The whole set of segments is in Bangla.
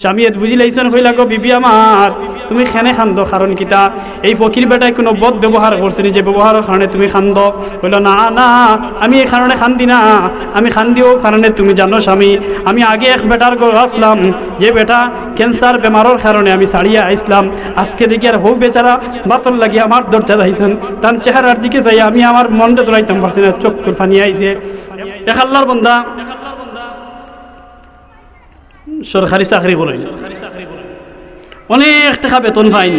স্বামী এত বুঝি লাইছেন হইলা গো বিবি আমার তুমি খেনে খান্দ কারণ কিতা, এই ফকির বেটায় কোনো বদ ব্যবহার করছেনি যে ব্যবহারের কারণে তুমি খান্দ। বলল না না, আমি এই কারণে খান্দি না, আমি খান্দিও কারণে তুমি জানো স্বামী। আমি আগে এক বেটার গো আসলাম যে বেটা ক্যান্সার বেমারের কারণে আমি ছাড়িয়া আইসলাম আজকে দেখি আর হোক বেচারা বাতর লাগি আমার দরজা যাইছেন তার চেহারার দিকে যাই আমি আমার মনটা তোলাইতাম পারছি না চোখ ফানি আইছে এক আল্লাহর বন্দা সরকারি চাকরি করেন। অনেক টাকা বেতন পাইন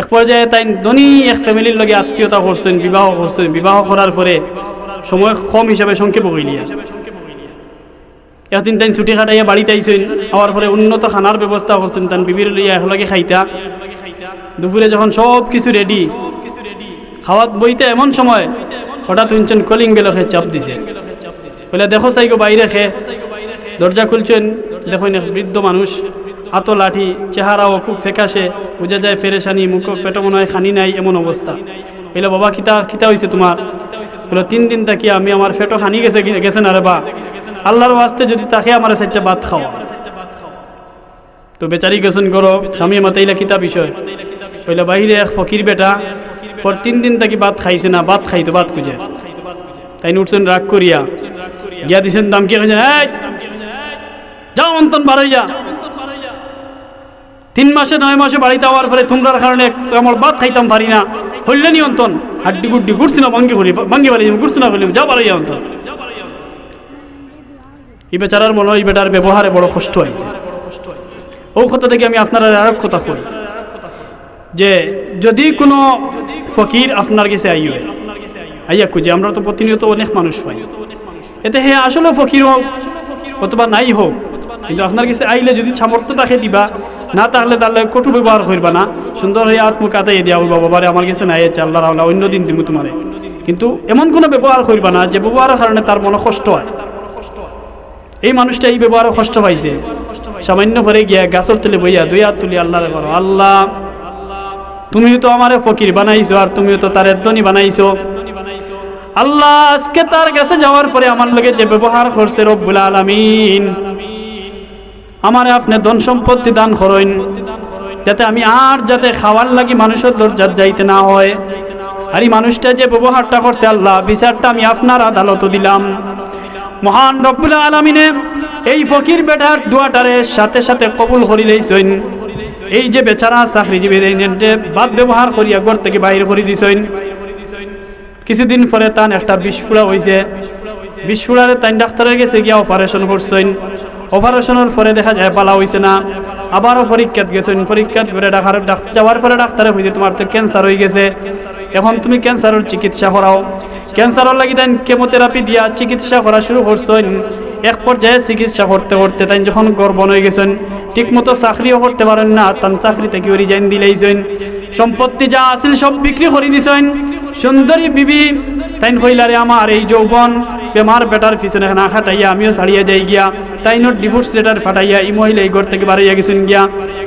এক পর্যায়ে তাই ধনী এক ফ্যামিলির লগে আত্মীয়তা করছেন, বিবাহ করছেন। বিবাহ করার পরে সময় কম হিসাবে সংক্ষেপ হইলিয়া একদিন তাই ছুটি কাটাইয়া বাড়িতে আইসেন হওয়ার পরে উন্নত খানার ব্যবস্থা করছেন। তান বিবির লইয়া একলগে খাইতা। দুপুরে যখন সব কিছু রেডি খাওয়াত বইতে এমন সময় হঠাৎ শুনছেন কলিং বেলকে চাপ দিছে। বলে, দেখো সাইকো বাইরে খেয়ে দরজা খুলছেন, দেখুন এক বৃদ্ধ মানুষ হাতো লাঠি, চেহারাও খুব ফেকাসে বোঝা যায় ফেরেশানি মুখ পেটো মনে হয় খানি নাই, এমন অবস্থা। বলে বাবা কিতা কিতা হয়েছে তোমার? বলো, তিন দিন থাকি আমি, আমার ফেটো খানি গেছে গেছে না রে বা। আল্লাহর ওয়াস্তে যদি তাকে আমার সাইডটা ভাত খাওয়া তো বেচারি গেছেন করো, স্বামী মাতাইলা কিতা বিষয়। বলে বাহিরে এক ফকির বেটা পর তিন দিন থাকি ভাত খাইছে না ভাত খাইতো ভাত খুঁজে। তাই উঠছেন রাগ করিয়া। গিয়া দিছেন দাম কি এই যাও অন্তন বাড়াইয়া তিন মাসে, নয় মাসে বাড়িতে হওয়ার ফলে তোমরার কারণে আমার বাদ খাইতাম পারি না। হইলে নি অন্তন, হাড্ডি গুড্ডি ঘুরছি না, ভাঙ্গি করি ভাঙ্গি বাড়ি ঘুরছি না বললাম যাও বাড়াইয়া অন্তন। এই বেচারার মনে হয় বেটার ব্যবহারে বড় কষ্ট হয়েছে ও কথা থেকে আমি আপনার আর কথা কই যে যদি কোনো ফকির আপনার কাছে আইয়, আইয়া খুঁজে, আমরা তো প্রতিনিয়ত অনেক মানুষ পাই। এতে হে আসলে ফকির হোক, অথবা নাই হোক কিন্তু আপনার কাছে আইলে যদি সামর্থ্য তাকে দিবা, না তাহলে তাহলে কটু ব্যবহার করবা না। সুন্দর হয়ে আত্ম কাতাই দিয়া ওই বাবারে আমার কাছে নাই আছে আল্লাহ আল্লাহ অন্য দিন দিব তোমারে। কিন্তু এমন কোনো ব্যবহার করবা না যে ব্যবহারের কারণে তার মনে কষ্ট হয়। এই মানুষটা এই ব্যবহারে কষ্ট পাইছে। সামান্য করে গিয়া গাছর তুলে বইয়া দুই হাত তুলি আল্লাহ করো আল্লাহ তুমিও তো আমারে ফকির বানাইছো আর তুমিও তো তার ধনী বানাইছো। আল্লাহ, আজকে তার কাছে যাওয়ার পরে আমার লগে যে ব্যবহার করছে রব্বুল আলামিন আমারে আপনি ধন সম্পত্তি দান করেন, যাতে আমি আর যাতে খাওয়ার লাগি মানুষের দরজার যাইতে না হয়। আর এই মানুষটা যে ব্যবহারটা করছে আল্লাহ, বিচারটা আমি আপনার আদালত দিলাম। মহান রব্বুল আলমিনে এই ফকির বেটার দোয়াটারে সাথে সাথে কবুল করিলেইছেন এই যে বেচারা চাকরিজীবী বাদ ব্যবহার করিয়া ঘর থেকে বাইরে করে দিছেন কিছুদিন পরে তান একটা বিস্ফোরা হয়েছে বিস্ফোরারে তাই ডাক্তারের গেছে গিয়া অপারেশন করছেন। অপারেশনের পরে দেখা যায় পালা হয়েছে না। আবারও পরীক্ষাত গেছেন, পরীক্ষাত করে ডাক্তার যাওয়ার পরে ডাক্তারে হয়েছে তোমার তো ক্যান্সার হয়ে গেছে। এখন তুমি ক্যান্সারের চিকিৎসা করাও। ক্যান্সারের লাগি তাই কেমোথেরাপি দিয়া চিকিৎসা করা শুরু করছেন। এক পর্যায়ে চিকিৎসা করতে করতে তাই যখন গর্বন হয়ে গেছেন, ঠিকমতো চাকরিও করতে পারেন না তার চাকরি থেকে রিজাইন দিলেইছেন। সম্পত্তি যা আছিল সব বিক্রি করে দিছেন। সুন্দরী বিবি, তাইন কইলারে আমার এই যৌবন। বেমার বেটার পিছনে না খাটাইয়া, আমিও ছাড়িয়ে যাই গিয়া। তাইনোর ডিভোর্স লেটার ফাটাইয়া এই মহিলা এই ঘর থেকে বাড়াইয়া গেছেন গিয়া।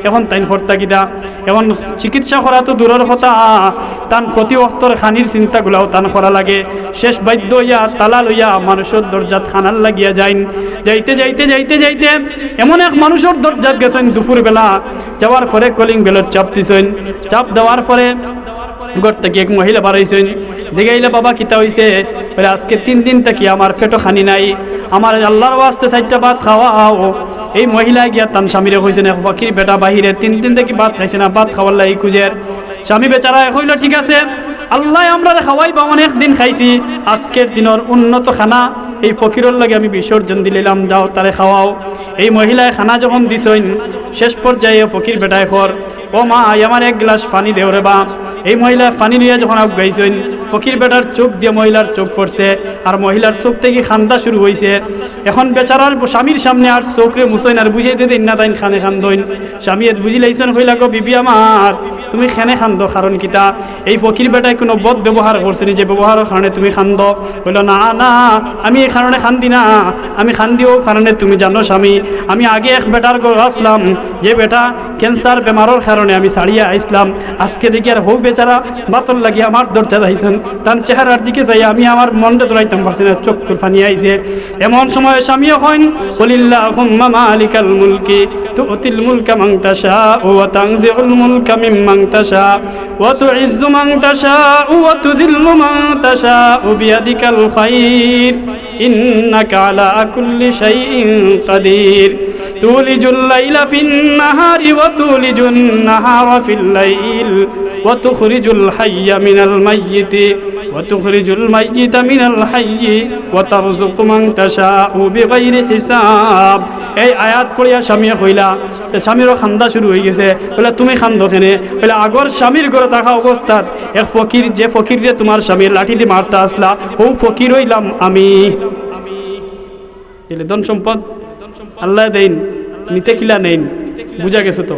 এখন তাইন হর্তা গিয়া এখন চিকিৎসা করা তো দূরের কথা, তান প্রতি অক্তর খানির চিন্তাগুলাও তান করা লাগে। শেষ বাদ্য হইয়া তালা লইয়া মানুষের দরজাত খানার লাগিয়া যাইন। যাইতে যাইতে যাইতে যাইতে এমন এক মানুষের দরজাত গেছেন দুপুর বেলা যাওয়ার পরে কলিং বেলর চাপ দিছেন। চাপ দেওয়ার পরে ঘর থেকে এক মহিলা বাড়াইছেন জিগাইলে বাবা কিতা হইছে, বলে আজকে তিন দিন থেকে আমার ফেটো খানি নাই, আমার আল্লাহর ওয়াস্তে চারটা ভাত খাওয়াও। এই মহিলা গিয়া তান স্বামীরে কইছেন এক বাকির বেটা বাহিরে তিন দিন থেকে ভাত খাইছে না, ভাত খাওয়ার লাগি খুঁজের স্বামী বেচারা হইল ঠিক আছে আল্লাহ আমরা খাওয়াই বা অনেক দিন খাইছি। আজকের দিনের উন্নত খানা, এই ফকিরের লাগে আমি বিসর্জন দিলাম, যাও তারে খাওয়াও। এই মহিলায় খানা যখন দিছইন শেষ পর্যায়ে ফকির বেটায় খর, ও মা আমার এক গ্লাস পানি দেও রে বা। এই মহিলা পানি নিয়ে যখন আগাইছইন ফকির বেটার চোখ দিয়ে মহিলার চোখ পড়ছে আর মহিলার চোখ থেকে খান্দা শুরু হয়েছে এখন বেচারার স্বামীর সামনে আর চোখরে মুসইন আর বুঝাইতে দিন না তাইন খানে খান্দইন। স্বামী এত বুঝি লাইছেন হইলা গো বিবি আমার, তুমি খেনে খান্দ, কারণ কিতা এই ফকির বেটায় কোনো বদ ব্যবহার করছিনি যে ব্যবহারের কারণে তুমি খান্দ? বলল, না না, আমি এই কারণে খান্দি না, আমি খান্দিও কারণে তুমি জানো স্বামী, আমি আগে এক বেটার ঘর আসলাম, যে বেটা ক্যান্সার বেমারের কারণে আমি ছাড়িয়া আইসলাম। আজকে দেখি আর হোক বেচারা, বাতর লাগি আমার দরজা যাইছেন তার চেহারার দিকে যাই আমি আমার মনটা তোলাইতাম পারছি না, চোখ ফানি আইছে। এমন সময় স্বামীও হইন, বলিল্লাহুম্মা মালিকাল মুলকি, তুতিল মুলকা মান তাশা ওয়া তানজিউল মুলকা মিম্মান তাশা ওয়া তুইজ্জু মান তাশা ওয়া তুযিল্লু মান তাশা বিয়াদিকাল খাইর, ইন্নাকা আলা কুল্লি শাইইন কাদির। تولج الليل في النهار وتولج النهار في الليل وتخرج الحي من الميت وتخرج الميت من الحي وترزق من تشاء بغير حساب এই আয়াত পড়িয়া স্বামী কইলা তে স্বামীরও খান্দা শুরু হয়ে গেছে বলে তুমি খান্দ কেনে বলে আগর স্বামীর ঘরে থাকা অবস্থাত এক ফকির যে ফকির যে তোমার স্বামীর লাঠি দিয়ে মারতে আসলা ও ফকির হইলাম আমি এলে ধন সম্পদ আল্লাহ দেন নিতে কিলা নেন বুঝা গেছে তো?